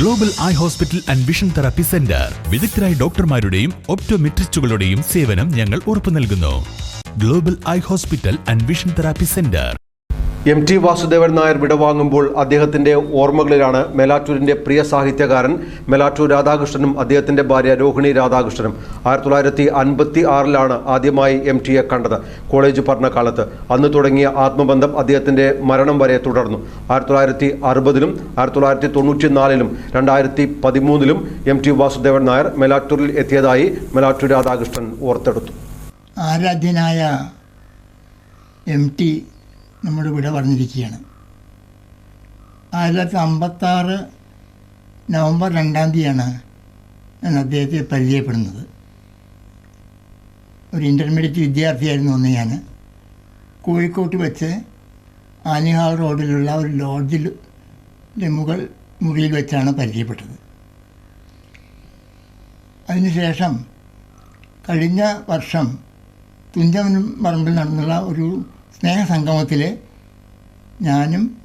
Global eye hospital and vision therapy centre വിദഗ്ധരായ ഡോക്ടർമാരുടെയും ഒപ്റ്റോമെട്രിസ്റ്റുകളുടെയും സേവനം ഞങ്ങൾ ഉറപ്പു നൽകുന്നു. Global eye hospital and vision therapy centre M T Vasudevan Nair വിടവാങ്ങുമ്പോൾ അദ്ദേഹത്തിന്റെ ഓർമ്മകളിലാണ് മേലാറ്റൂരിന്റെ പ്രിയ സാഹിത്യകാരൻ മേലാറ്റൂർ രാധാകൃഷ്ണനും അദ്ദേഹത്തിന്റെ ഭാര്യ രോഹിണി രാധാകൃഷ്ണനും. ആയിരത്തി തൊള്ളായിരത്തി അൻപത്തി ആറിലാണ് ആദ്യമായി എം ടിയെ കണ്ടത്. കോളേജ് പഠനകാലത്ത് അന്ന് തുടങ്ങിയ ആത്മബന്ധം അദ്ദേഹത്തിന്റെ മരണം വരെ തുടർന്നു. ആയിരത്തി തൊള്ളായിരത്തി അറുപതിലും ആയിരത്തി തൊള്ളായിരത്തി തൊണ്ണൂറ്റി നാലിലും രണ്ടായിരത്തി പതിമൂന്നിലും എം ടി വാസുദേവൻ നായർ മേലാറ്റൂരിൽ എത്തിയതായി മേലാറ്റൂർ രാധാകൃഷ്ണൻ ഓർത്തെടുത്തു. ആരാധ്യനായ എം ടി നമ്മുടെ വിട പറഞ്ഞിരിക്കുകയാണ്. ആയിരത്തി തൊള്ളായിരത്തി അമ്പത്താറ് നവംബർ രണ്ടാം തീയതിയാണ് ഞാൻ അദ്ദേഹത്തെ പരിചയപ്പെടുന്നത്. ഒരു ഇന്റർമീഡിയറ്റ് വിദ്യാർത്ഥിയായിരുന്നു അന്ന് ഞാൻ. കോഴിക്കോട്ട് വെച്ച് ആനിഹാൾ റോഡിലുള്ള ഒരു ലോഡ്ജിൽ മുകൾ മുറിയിൽ വെച്ചാണ് പരിചയപ്പെട്ടത്. അതിനുശേഷം കഴിഞ്ഞ വർഷം തുഞ്ചൻ പറമ്പിൽ നടന്നുള്ള ഒരു സ്നേഹസംഗമത്തിൽ ഞാനും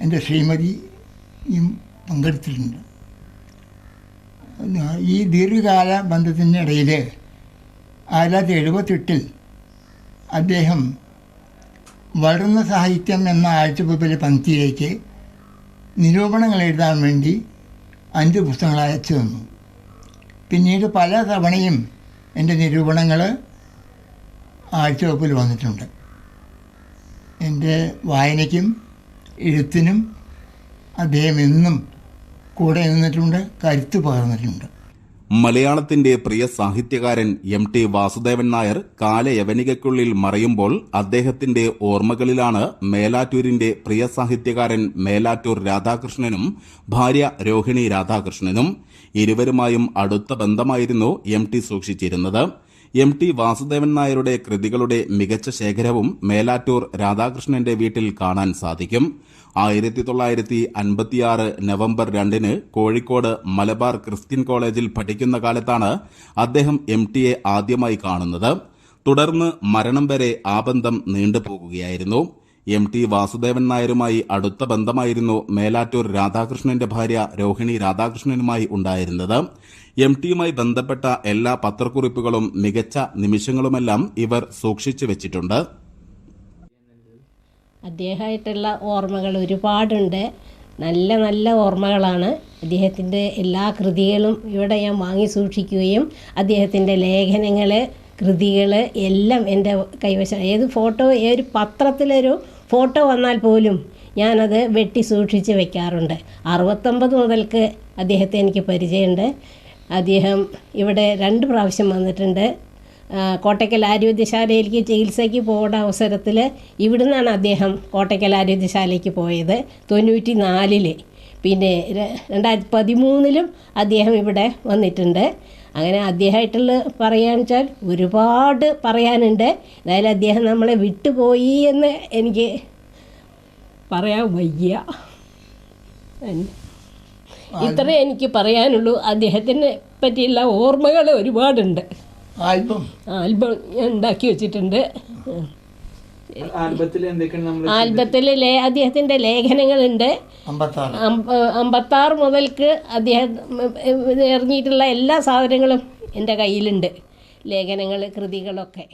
എന്റെ ശ്രീമതിയും പങ്കെടുത്തിട്ടുണ്ട്. ഈ ദീർഘകാല ബന്ധത്തിനിടയിൽ ആയിരത്തി തൊള്ളായിരത്തി എഴുപത്തെട്ടിൽ അദ്ദേഹം വളർന്ന സാഹിത്യം എന്ന ആഴ്ചപ്പതിലെ പങ്ക്തിയിലേക്ക് നിരൂപണങ്ങൾ എഴുതാൻ വേണ്ടി അഞ്ച് പുസ്തകങ്ങൾ അയച്ചു തന്നു. പിന്നീട് പല തവണയും എന്റെ നിരൂപണങ്ങൾ ആഴ്ചവെപ്പിൽ വന്നിട്ടുണ്ട്. എന്റെ വായനയ്ക്കും എഴുത്തിനും അദ്ദേഹം എന്നും കൂടെ നിന്നിട്ടുണ്ട് കരുത്ത് പകർന്നിട്ടുണ്ട്. മലയാളത്തിന്റെ പ്രിയ സാഹിത്യകാരൻ എം ടി വാസുദേവൻ നായർ കാലയവനികയ്ക്കുള്ളിൽ മറയുമ്പോൾ അദ്ദേഹത്തിന്റെ ഓർമ്മകളിലാണ് മേലാറ്റൂരിന്റെ പ്രിയ സാഹിത്യകാരൻ മേലാറ്റൂർ രാധാകൃഷ്ണനും ഭാര്യ രോഹിണി രാധാകൃഷ്ണനും ഇരുവരുമായും അടുത്ത ബന്ധമായിരുന്നു എം ടി സൂക്ഷിച്ചിരുന്നത്. എം ടി വാസുദേവൻ നായരുടെ കൃതികളുടെ മികച്ച ശേഖരവും മേലാറ്റൂർ രാധാകൃഷ്ണന്റെ വീട്ടിൽ കാണാൻ സാധിക്കും. ആയിരത്തി തൊള്ളായിരത്തി അൻപത്തിയാറ് നവംബർ രണ്ടിന് കോഴിക്കോട് മലബാർ ക്രിസ്ത്യൻ കോളേജിൽ പഠിക്കുന്ന കാലത്താണ് അദ്ദേഹം എം ടിയെ ആദ്യമായി കാണുന്നത്. തുടർന്ന് മരണം വരെ ആ ബന്ധം നീണ്ടുപോകുകയായിരുന്നു. എം ടി വാസുദേവൻ നായരുമായി അടുത്ത ബന്ധമായിരുന്നു മേലാറ്റൂർ രാധാകൃഷ്ണന്റെ ഭാര്യ രോഹിണി രാധാകൃഷ്ണനുമായി ഉണ്ടായിരുന്നത്. എം ടിയുമായി ബന്ധപ്പെട്ട എല്ലാ പത്രക്കുറിപ്പുകളും മികച്ച നിമിഷങ്ങളുമെല്ലാം ഇവർ സൂക്ഷിച്ചു വെച്ചിട്ടുണ്ട്. അദ്ദേഹമായിട്ടുള്ള ഓർമ്മകൾ ഒരുപാടുണ്ട്. നല്ല നല്ല ഓർമ്മകളാണ്. അദ്ദേഹത്തിന്റെ എല്ലാ കൃതികളും ഇവിടെ ഞാൻ വാങ്ങി സൂക്ഷിക്കുകയും അദ്ദേഹത്തിന്റെ ലേഖനങ്ങൾ കൃതികൾ എല്ലാം എന്റെ കൈവശം. ഏത് ഫോട്ടോ ഏത് പത്രത്തിലൊരു ഫോട്ടോ വന്നാൽ പോലും ഞാനത് വെട്ടി സൂക്ഷിച്ച് വെക്കാറുണ്ട്. അറുപത്തൊമ്പത് മുതൽക്ക് അദ്ദേഹത്തെ എനിക്ക് പരിചയമുണ്ട്. അദ്ദേഹം ഇവിടെ രണ്ട് പ്രാവശ്യം വന്നിട്ടുണ്ട്. കോട്ടയ്ക്കൽ ആരോഗ്യശാലയിലേക്ക് ചികിത്സയ്ക്ക് പോകേണ്ട അവസരത്തിൽ ഇവിടുന്നാണ് അദ്ദേഹം കോട്ടയ്ക്കൽ ആരോഗ്യശാലയ്ക്ക് പോയത് തൊണ്ണൂറ്റി നാലിൽ പിന്നെ രണ്ടായിരത്തി പതിമൂന്നിലും അദ്ദേഹം ഇവിടെ വന്നിട്ടുണ്ട്. അങ്ങനെ അദ്ദേഹമായിട്ടുള്ള പറയാന്ന് വെച്ചാൽ ഒരുപാട് പറയാനുണ്ട്. എന്തായാലും അദ്ദേഹം നമ്മളെ വിട്ടുപോയി എന്ന് എനിക്ക് പറയാൻ വയ്യ. ഇത്രേ എനിക്ക് പറയാനുള്ളൂ. അദ്ദേഹത്തിനെ പറ്റിയുള്ള ഓർമ്മകൾ ഒരുപാടുണ്ട്. ആൽബം. ആൽബം ഞാൻ ഉണ്ടാക്കി വെച്ചിട്ടുണ്ട്. ആൽബത്തിൽ അദ്ദേഹത്തിന്റെ ലേഖനങ്ങളുണ്ട്. അമ്പത്താറ്. അമ്പ- അമ്പത്താറ് മുതൽക്ക് അദ്ദേഹം എറിഞ്ഞിട്ടുള്ള ഇറങ്ങിയിട്ടുള്ള എല്ലാ സാധനങ്ങളും എന്റെ കയ്യിലുണ്ട്. ലേഖനങ്ങൾ കൃതികളൊക്കെ.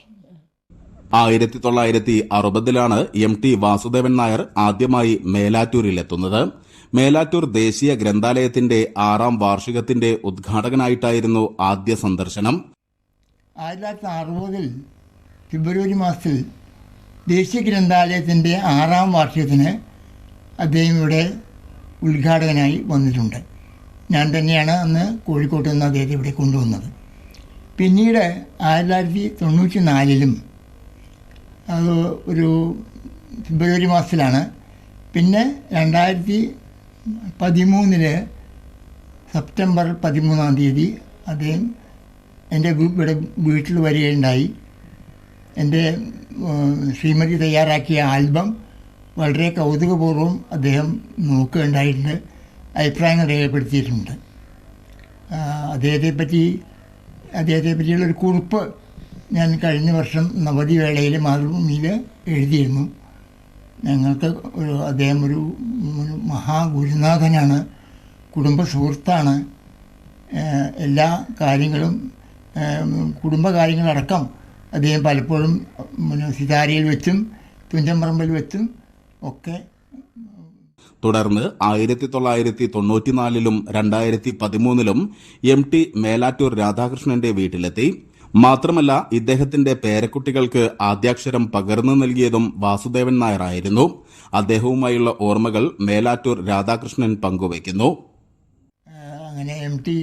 ആയിരത്തി തൊള്ളായിരത്തി അറുപതിലാണ് എം ടി വാസുദേവൻ നായർ ആദ്യമായി മേലാറ്റൂരിലെത്തുന്നത് മേലാറ്റൂർ ദേശീയ ഗ്രന്ഥാലയത്തിന്റെ ആറാം വാർഷികത്തിന്റെ ഉദ്ഘാടകനായിട്ടായിരുന്നു ആദ്യ സന്ദർശനം. ആയിരത്തി തൊള്ളായിരത്തി അറുപതിൽ ഫെബ്രുവരി മാസത്തിൽ ദേശീയ ഗ്രന്ഥാലയത്തിന്റെ ആറാം വാർഷികത്തിന് അദ്ദേഹം ഇവിടെ ഉദ്ഘാടകനായി വന്നിട്ടുണ്ട്. ഞാൻ തന്നെയാണ് അന്ന് കോഴിക്കോട്ട് നിന്ന് അദ്ദേഹത്തെ ഇവിടെ കൊണ്ടുവന്നത്. പിന്നീട് ആയിരത്തി തൊള്ളായിരത്തി തൊണ്ണൂറ്റി നാലിലും അത് ഒരു ഫെബ്രുവരി മാസത്തിലാണ്. പിന്നെ രണ്ടായിരത്തി പതിമൂന്നിൽ സെപ്റ്റംബർ പതിമൂന്നാം തീയതി അദ്ദേഹം എന്റെ ഇവിടെ വീട്ടിൽ വരികയുണ്ടായി. എന്റെ ശ്രീമതി തയ്യാറാക്കിയ ആൽബം വളരെ കൗതുകപൂർവം അദ്ദേഹം നോക്കുകയുണ്ടായിട്ടുണ്ട് അഭിപ്രായങ്ങൾ രേഖപ്പെടുത്തിയിട്ടുണ്ട്. അദ്ദേഹത്തെപ്പറ്റി അദ്ദേഹത്തെ പറ്റി അദ്ദേഹത്തെ പറ്റിയുള്ള ഒരു കുറിപ്പ് ഞാൻ കഴിഞ്ഞ വർഷം നവതി വേളയിൽ മാതൃഭൂമിയിൽ എഴുതിയിരുന്നു. ഞങ്ങൾക്ക് ഒരു അദ്ദേഹം ഒരു മഹാഗുരുനാഥനാണ് കുടുംബ സുഹൃത്താണ്. എല്ലാ കാര്യങ്ങളും കുടുംബകാര്യങ്ങളടക്കം അദ്ദേഹം പലപ്പോഴും പിന്നെ സിതാരയിൽ വെച്ചും തുഞ്ചമ്പറമ്പിൽ വെച്ചും ഒക്കെ തുടർന്ന് ആയിരത്തി തൊള്ളായിരത്തി തൊണ്ണൂറ്റിനാലിലും രണ്ടായിരത്തി പതിമൂന്നിലും എം ടി മേലാറ്റൂർ രാധാകൃഷ്ണന്റെ വീട്ടിലെത്തി. മാത്രമല്ല ഇദ്ദേഹത്തിന്റെ പേരക്കുട്ടികൾക്ക് ആദ്യാക്ഷരം പകർന്നു നൽകിയതും വാസുദേവൻ നായരായിരുന്നു. അദ്ദേഹവുമായുള്ള ഓർമ്മകൾ മേലാറ്റൂർ രാധാകൃഷ്ണൻ പങ്കുവയ്ക്കുന്നു. അങ്ങനെ എം ടി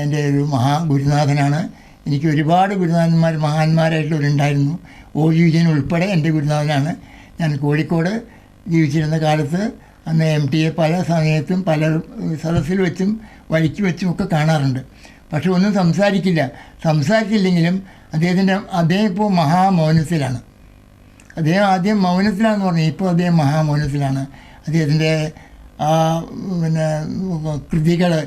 എന്റെ ഒരു മഹാഗുരുനാഥനാണ് എനിക്ക് ഒരുപാട് ഗുരുനാഥന്മാർ മഹാന്മാരായിട്ടുള്ളവരുണ്ടായിരുന്നു ഒ യുജൻ ഉൾപ്പെടെ എന്റെ ഗുരുനാഥനാണ്. ഞാൻ കോഴിക്കോട് ജീവിച്ചിരുന്ന കാലത്ത് അന്ന് എം ടിയെ പല സമയത്തും പല സദസ്സിൽ വെച്ചും വഴിക്ക് വെച്ചും ഒക്കെ കാണാറുണ്ട്. പക്ഷെ ഒന്നും സംസാരിക്കില്ല. സംസാരിച്ചില്ലെങ്കിലും അദ്ദേഹത്തിന്റെ അദ്ദേഹം ഇപ്പോൾ മഹാമൗനത്തിലാണ്. അദ്ദേഹം ആദ്യം മൗനത്തിലാണെന്ന് പറഞ്ഞു. ഇപ്പോൾ അദ്ദേഹം മഹാമൗനത്തിലാണ്. അദ്ദേഹത്തിന്റെ ആ പിന്നെ കൃതികൾ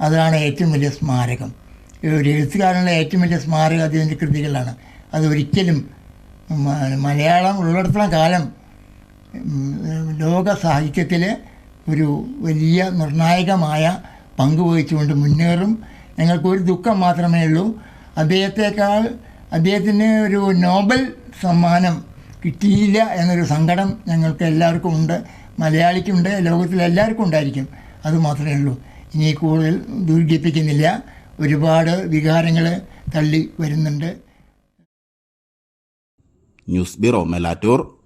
അതാണ് ഏറ്റവും വലിയ സ്മാരകം. ഒരു എഴുത്തുകാരനുള്ള ഏറ്റവും വലിയ സ്മാരകം അദ്ദേഹത്തിന്റെ കൃതികളാണ് അത് ഒരിക്കലും മലയാളം ഉള്ളിടത്തോളം കാലം ലോക സാഹിത്യത്തിൽ ഒരു വലിയ നിർണായകമായ പങ്ക് വഹിച്ചുകൊണ്ട് മുന്നേറും. ഞങ്ങൾക്ക് ഒരു ദുഃഖം മാത്രമേ ഉള്ളൂ. അദ്ദേഹത്തെക്കാൾ അദ്ദേഹത്തിന് ഒരു നോബൽ സമ്മാനം കിട്ടിയില്ല എന്നൊരു സങ്കടം ഞങ്ങൾക്ക് എല്ലാവർക്കും ഉണ്ട്. മലയാളിക്കുണ്ട് ലോകത്തിൽ എല്ലാവർക്കും ഉണ്ടായിരിക്കും അതുമാത്രമേ ഉള്ളൂ. ഇനി കൂടുതൽ ദുർഗിപ്പിക്കുന്നില്ല ഒരുപാട് വികാരങ്ങൾ തള്ളി വരുന്നുണ്ട്. News bureau Melattur.